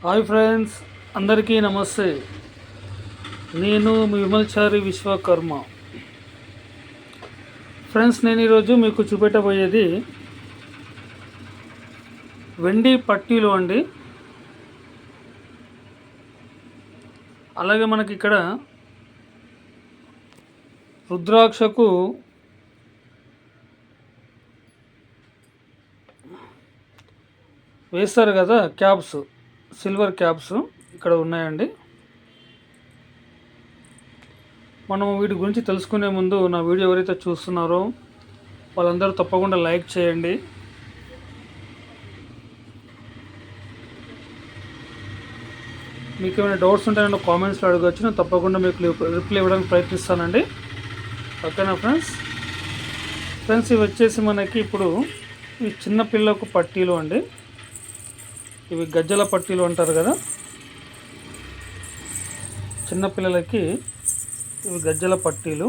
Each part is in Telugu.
హాయ్ ఫ్రెండ్స్ అందరికీ నమస్తే. నేను విమల్చారి విశ్వకర్మ. ఫ్రెండ్స్ నేను ఈరోజు మీకు చూపెట్టబోయేది వెండి పట్టీలు అండి. అలాగే మనకి ఇక్కడ రుద్రాక్షకు వేస్తారు కదా క్యాప్స్. సిల్వర్ క్యాప్స్ ఇక్కడ ఉన్నాయండి. మనం వీటి గురించి తెలుసుకునే ముందు నా వీడియో ఎవరైతే చూస్తున్నారో వాళ్ళందరూ తప్పకుండా లైక్ చేయండి. మీకు ఏమైనా డౌట్స్ ఉంటే నన్ను కామెంట్స్లో అడగచ్చు నేను తప్పకుండా మీకు రిప్లై ఇవ్వడానికి ప్రయత్నిస్తానండి. ఓకేనా ఫ్రెండ్స్? ఫ్రెండ్స్ ఇవి వచ్చేసి మనకి ఇప్పుడు ఈ చిన్న పిల్లకు పట్టీలు అండి. ఇవి గజ్జల పట్టీలు అంటారు కదా. చిన్నపిల్లలకి ఇవి గజ్జల పట్టీలు.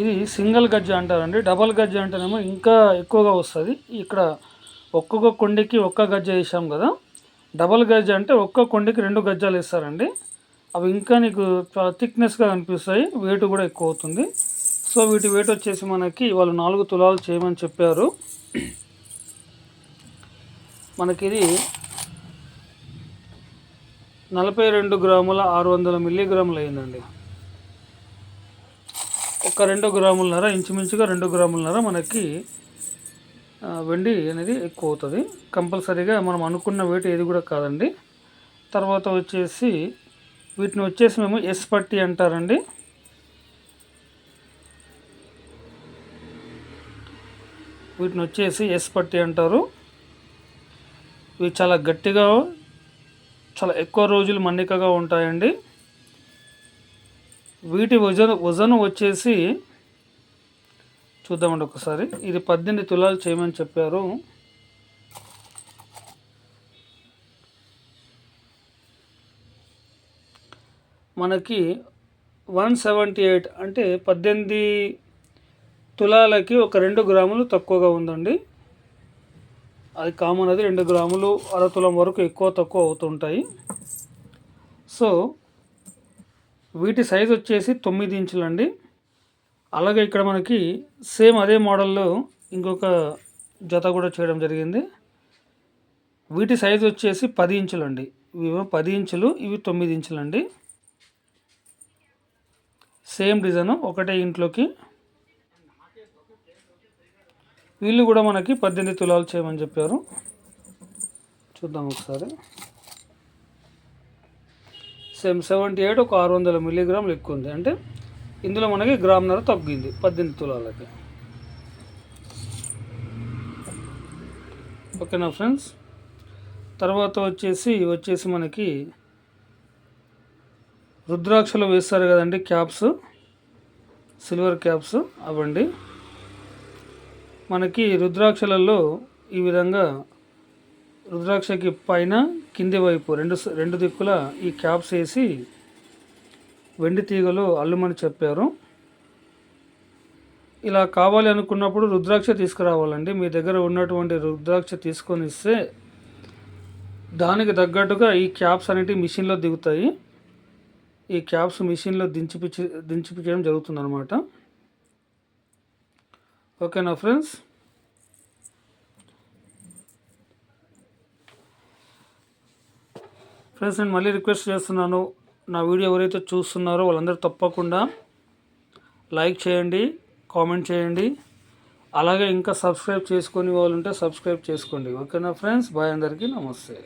ఇది సింగిల్ గజ్జ అంటారండి. డబల్ గజ్జ అంటేనేమో ఇంకా ఎక్కువగా వస్తుంది. ఇక్కడ ఒక్కొక్క కొండకి ఒక్క గజ్జ వేసాం కదా. డబల్ గజ్జ అంటే ఒక్క కొండకి రెండు గజ్జాలు వేస్తారండి. అవి ఇంకా నీకు చాలా థిక్నెస్గా అనిపిస్తాయి. వెయిట్ కూడా ఎక్కువ అవుతుంది సో వీటి వెయిట్ వచ్చేసి మనకి వాళ్ళు నాలుగు తులాలు చేయమని చెప్పారు. మనకి ఇది నలభై రెండు గ్రాముల ఆరు వందల మిల్లీగ్రాములు అయిందండి. ఒక రెండు గ్రాములన్నర ఇంచుమించుగా రెండు గ్రాములన్నర మనకి వెండి అనేది ఎక్కువ అవుతుంది కంపల్సరీగా మనం అనుకున్న వెయిట్ ఏది కూడా కాదండి. తర్వాత వచ్చేసి వీటిని వచ్చేసి మేము ఎస్ పట్టి అంటారండి. వీటిని వచ్చేసి ఎస్ పట్టి అంటారు. ఇవి చాలా గట్టిగా చాలా ఎక్కువ రోజులు మన్నికగా ఉంటాయండి. వీటి వజన వజను వచ్చేసి చూద్దామండి ఒకసారి. ఇది పద్దెనిమిది తులాలు చేయమని చెప్పారు. మనకి వన్ సెవెంటీ ఎయిట్ అంటే పద్దెనిమిది తులాలకి ఒక రెండు గ్రాములు తక్కువగా ఉందండి. అది కామన్ అది రెండు గ్రాములు అర తులం వరకు ఎక్కువ తక్కువ అవుతుంటాయి. సో వీటి సైజ్ వచ్చేసి తొమ్మిది ఇంచులండి. అలాగే ఇక్కడ మనకి సేమ్ అదే మోడల్లో ఇంకొక జత కూడా చేయడం జరిగింది. వీటి సైజ్ వచ్చేసి పది ఇంచులండి. ఇవి పది ఇంచులు ఇవి తొమ్మిది ఇంచులండి. సేమ్ డిజైన్ ఒకటే ఇంట్లోకి. వీళ్ళు కూడా మనకి పద్దెనిమిది తులాలు చేయమని చెప్పారు. చూద్దాం ఒకసారి. సేమ్ సెవెంటీ ఎయిట్ ఒక ఆరు వందల మిల్లీగ్రాములు ఎక్కువ ఉంది. అంటే ఇందులో మనకి గ్రామ్నర తగ్గింది పద్దెనిమిది తులాలకి. ఓకేనా ఫ్రెండ్స్? తర్వాత వచ్చేసి వచ్చేసి మనకి రుద్రాక్షలు వేస్తారు కదండి క్యాప్స్. సిల్వర్ క్యాప్స్ అవండి మనకి రుద్రాక్షలలో ఈ విధంగా రుద్రాక్షకి పైన కింది వైపు రెండు రెండు దిక్కుల ఈ క్యాప్స్ వేసి వెండి తీగలు అల్లుమని చెప్పారు. ఇలా కావాలి అనుకున్నప్పుడు రుద్రాక్ష తీసుకురావాలండి. మీ దగ్గర ఉన్నటువంటి రుద్రాక్ష తీసుకొని ఇస్తే దానికి తగ్గట్టుగా ఈ క్యాప్స్ అనేటివి మిషన్లో దిగుతాయి. ఈ క్యాప్స్ మిషన్లో దించిపిచ్చి దించిపించడం జరుగుతుంది అనమాట ఓకేనా ఫ్రెండ్స్? ఫ్రెండ్స్ నేను మళ్ళీ రిక్వెస్ట్ చేస్తున్నాను నా వీడియో ఎవరైతే చూస్తున్నారో వాళ్ళందరూ తప్పకుండా లైక్ చేయండి కామెంట్ చేయండి. అలాగే ఇంకా సబ్స్క్రైబ్ చేసుకొని వాళ్ళు ఉంటే సబ్స్క్రైబ్ చేసుకోండి. ఓకేనా ఫ్రెండ్స్? బాయ్ అందరికీ నమస్తే.